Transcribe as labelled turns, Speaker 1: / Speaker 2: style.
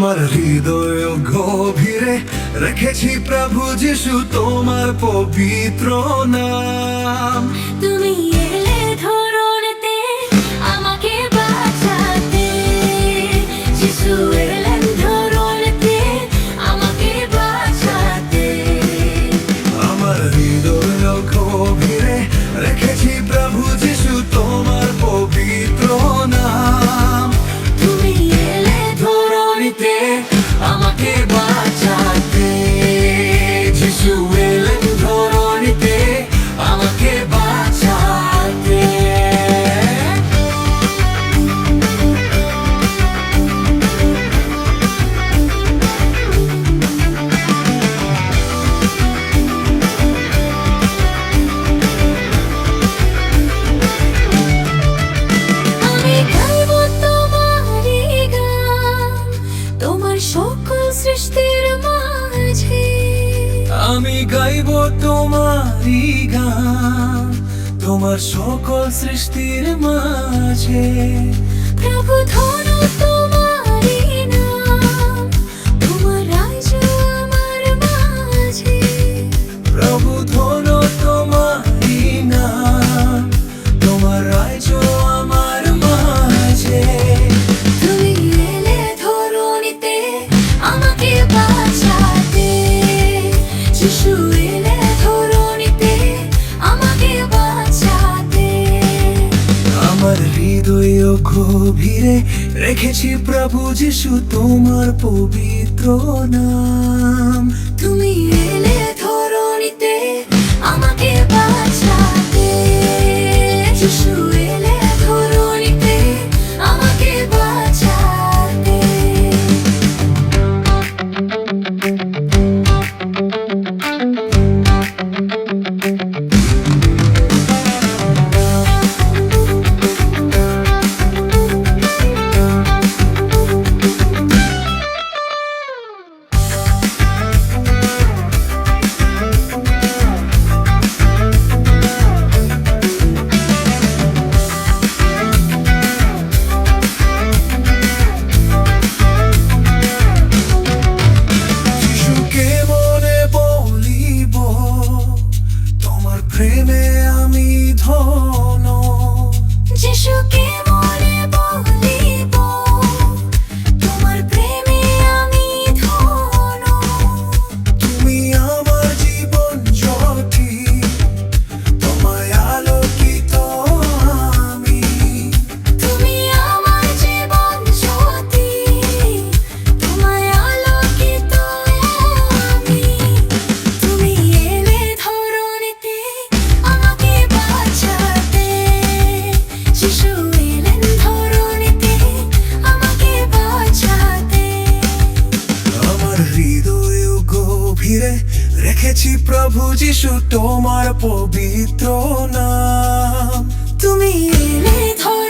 Speaker 1: আমার হৃদয় গভীরে রেখেছি প্রভু যিশু তোমার পবিত্র নাম।
Speaker 2: তুমি গাইব তোমারি
Speaker 1: গান তোমার সকল সৃষ্টির মাঝে।
Speaker 2: প্রভু ধনু
Speaker 1: হৃদয় গভীরে রেখেছি প্রভু যিশু তোমার পবিত্র না প্রেমে আমি ধন
Speaker 2: যিশুকে
Speaker 1: ঘিরে রেখেছি প্রভু যিশু তোমার পবিত্র নাম।
Speaker 2: তুমি ধর